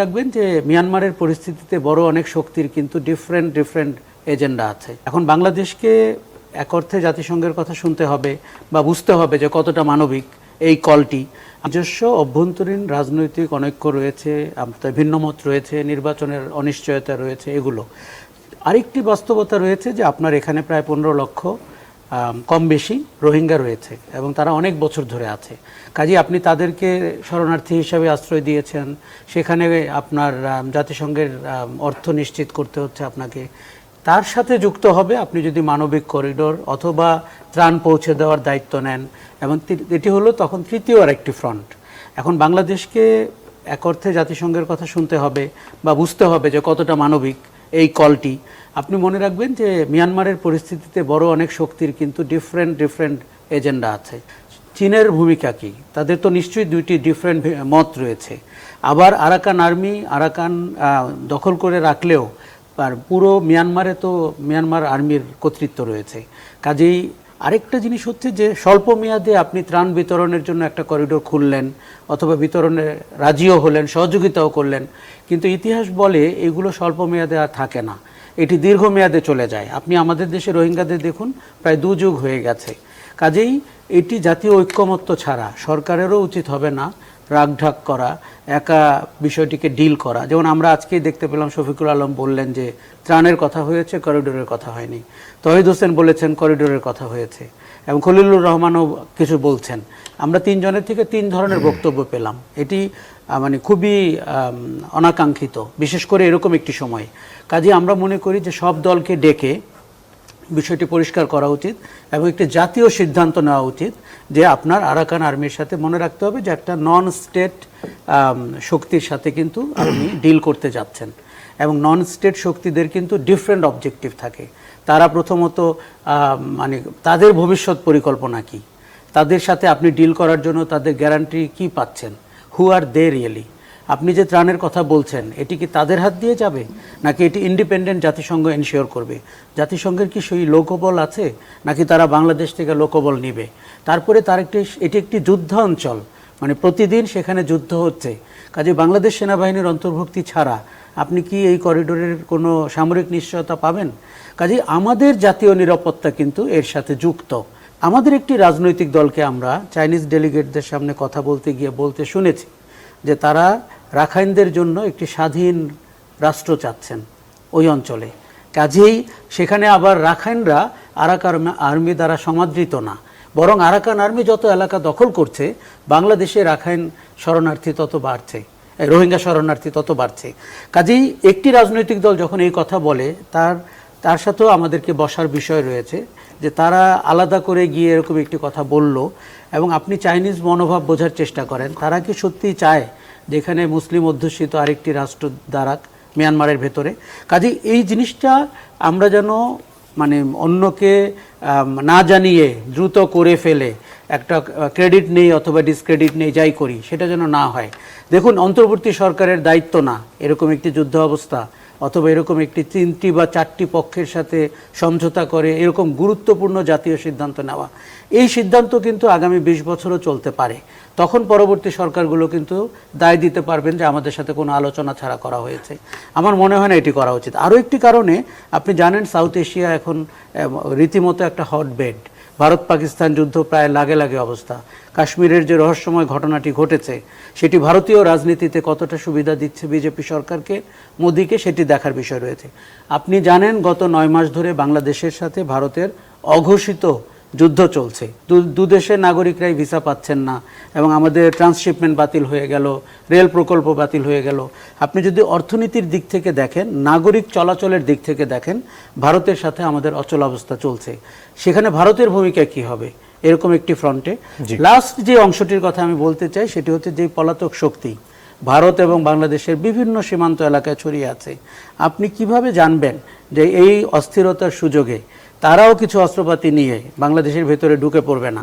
রাখবেন যে মিয়ানমারের পরিস্থিতিতে বড় অনেক শক্তির কিন্তু ডিফারেন্ট ডিফারেন্ট এজেন্ডা আছে। এখন বাংলাদেশকে এক অর্থে জাতিসংঘের কথা শুনতে হবে বা বুঝতে হবে যে কতটা মানবিক এই কলটি। নিজস্ব অভ্যন্তরীণ রাজনৈতিক অনৈক্য রয়েছে ভিন্নমত রয়েছে, নির্বাচনের অনিশ্চয়তা রয়েছে, এগুলো। আরেকটি বাস্তবতা রয়েছে যে আপনার এখানে প্রায় পনেরো লক্ষ কম বেশি রোহিঙ্গা রয়েছে এবং তারা অনেক বছর ধরে আছে। কাজে আপনি তাদেরকে শরণার্থী হিসাবে আশ্রয় দিয়েছেন। সেখানে আপনার জাতিসংঘের অর্থ নিশ্চিত করতে হচ্ছে আপনাকে। তার সাথে যুক্ত হবে আপনি যদি মানবিক করিডোর অথবা ত্রাণ পৌঁছে দেওয়ার দায়িত্ব নেন এবং এটি হলো তখন তৃতীয় আর একটি ফ্রন্ট এখন বাংলাদেশকে এক অর্থে জাতিসংঘের কথা শুনতে হবে বা বুঝতে হবে যে কতটা মানবিক। এই কলটি আপনি মনে রাখবেন যে মিয়ানমারের পরিস্থিতিতে বড় অনেক শক্তির কিন্তু ডিফারেন্ট ডিফারেন্ট এজেন্ডা আছে। চীনের ভূমিকা কি? তাদের তো নিশ্চয়ই দুইটি ডিফারেন্ট মত রয়েছে। আবার আরাকান আর্মি, আরাকান দখল করে রাখলেও আর পুরো মিয়ানমারে তো মিয়ানমার আর্মির কর্তৃত্ব রয়েছে। কাজেই আরেকটা জিনিস হচ্ছে যে স্বল্প মেয়াদে আপনি ত্রাণ বিতরণের জন্য একটা করিডোর খুললেন অথবা বিতরণে রাজিও হলেন, সহযোগিতাও করলেন। কিন্তু ইতিহাস বলে এগুলো স্বল্প মেয়াদে আর থাকে না। এটি দীর্ঘমেয়াদে চলে যায়। আপনি আমাদের দেশে রোহিঙ্গাদের দেখুন, প্রায় দু যুগ হয়ে গেছে। কাজেই এটি জাতীয় ঐক্যমত্য ছাড়া সরকারেরও উচিত হবে না রাগঢাক করা, একা বিষয়টিকে ডিল করা। যেমন আমরা আজকেই দেখতে পেলাম শফিকুল আলম বললেন যে, ত্রাণের কথা হয়েছে, করিডোরের কথা হয়নি। তহিদ হোসেন বলেছেন, করিডোরের কথা হয়েছে। এবং খলিলুর রহমানও কিছু বলছেন। আমরা তিনজনের থেকে তিন ধরনের বক্তব্য পেলাম। এটি মানে খুবই অনাকাঙ্ক্ষিত, বিশেষ করে এরকম একটি সময়। কাজে আমরা মনে করি যে সব দলকে ডেকে বিষয়টি পরিষ্কার করা উচিত এবং একটি জাতীয় সিদ্ধান্ত নেওয়া উচিত যে আপনার আরাকান আর্মির সাথে মনে রাখতে হবে যে একটা নন স্টেট শক্তির সাথে কিন্তু আপনি ডিল করতে যাচ্ছেন। এবং নন স্টেট শক্তিদের কিন্তু ডিফারেন্ট অবজেক্টিভ থাকে। তারা প্রথমত মানে তাদের ভবিষ্যৎ পরিকল্পনা কি? তাদের সাথে আপনি ডিল করার জন্য তাদের গ্যারান্টি কি পাচ্ছেন? হু আর দে রিয়েলি আপনি যে ত্রাণের কথা বলছেন, এটি কি তাদের হাত দিয়ে যাবে? নাকি এটি ইন্ডিপেন্ডেন্ট জাতিসংঘ এনশিওর করবে? জাতিসংঘের কি সেই লোকবল আছে? নাকি তারা বাংলাদেশ থেকে লোকবল নিবে? তারপরে তার একটি, এটি একটি যুদ্ধ অঞ্চল। মানে প্রতিদিন সেখানে যুদ্ধ হচ্ছে। কাজে বাংলাদেশ সেনাবাহিনীর অন্তর্ভুক্তি ছাড়া আপনি কি এই করিডোরের কোনো সামরিক নিশ্চয়তা পাবেন? কাজে আমাদের জাতীয় নিরাপত্তা কিন্তু এর সাথে যুক্ত। আমাদের একটি রাজনৈতিক দলকে আমরা চাইনিজ ডেলিগেটদের সামনে কথা বলতে গিয়ে বলতে শুনেছি যে তারা রাখাইনদের জন্য একটি স্বাধীন রাষ্ট্র চাচ্ছেন ওই অঞ্চলে। কাজেই সেখানে আবার রাখাইনরা আরাকান আর্মি দ্বারা সমাদৃত না। বরং আরাকান আর্মি যত এলাকা দখল করছে, বাংলাদেশে রাখাইন শরণার্থী তত বাড়ছে রোহিঙ্গা শরণার্থী তত বাড়ছে। কাজেই একটি রাজনৈতিক দল যখন এই কথা বলে, তার তার সাথেও আমাদেরকে বসার বিষয় রয়েছে যে তারা আলাদা করে গিয়ে এরকম একটি কথা বলল এবং আপনি চাইনিজ মনোভাব বোঝার চেষ্টা করেন। তারা কি সত্যিই চায় যেখানে মুসলিম অধ্যুষিত আরেকটি রাষ্ট্র দ্বারা মিয়ানমারের ভেতরে। কাজে এই জিনিসটা আমরা যেন মানে অন্যকে না জানিয়ে দ্রুত করে ফেলে একটা ক্রেডিট নেই অথবা ডিসক্রেডিট নেই, যাই করি, সেটা যেন না হয়। দেখুন, অন্তর্বর্তী সরকারের দায়িত্ব না, এরকম একটি যুদ্ধ অবস্থা, অথবা এরকম একটি তিনটি বা চারটি পক্ষের সাথে সমঝোতা করে, এরকম গুরুত্বপূর্ণ জাতীয় সিদ্ধান্ত নেওয়া, এই সিদ্ধান্ত কিন্তু আগামী বিশ বছরও চলতে পারে। তখন পরবর্তী সরকারগুলো কিন্তু দায় দিতে পারবেন যে আমাদের সাথে কোনো আলোচনা ছাড়া করা হয়েছে। আমার মনে হয় না এটি করা উচিত। আরও একটি কারণে, আপনি জানেন, সাউথ এশিয়া এখন রীতিমতো একটা হটবেড। ভারত পাকিস্তান যুদ্ধ প্রায় লাগে লাগে অবস্থা। কাশ্মীরের যে রহস্যময় ঘটনাটি ঘটেছে, সেটি ভারতীয় রাজনীতিতে কতটা সুবিধা দিচ্ছে বিজেপি সরকারকে, মোদীকে সেটি দেখার বিষয় রয়েছে। আপনি জানেন, গত নয় মাস ধরে বাংলাদেশের সাথে ভারতের অঘোষিত যুদ্ধ চলছে। দু- দুদেশের নাগরিকরাই ভিসা পাচ্ছেন না এবং আমাদের ট্রান্সশিপমেন্ট বাতিল হয়ে গেল রেল প্রকল্প বাতিল হয়ে গেল। আপনি যদি অর্থনীতির দিক থেকে দেখেন নাগরিক চলাচলের দিক থেকে দেখেন ভারতের সাথে আমাদের অচল অবস্থা চলছে। সেখানে ভারতের ভূমিকা কি হবে? এরকম একটি ফ্রন্টে। লাস্ট যে অংশটির কথা আমি বলতে চাই সেটি হচ্ছে যে পলাতক শক্তি। ভারত এবং বাংলাদেশের বিভিন্ন সীমান্ত এলাকায় ছড়িয়ে আছে। আপনি কীভাবে জানবেন যে এই অস্থিরতার সুযোগে তারাও কিছু অস্ত্রপাতি নিয়ে বাংলাদেশের ভেতরে ঢুকে পড়বে না।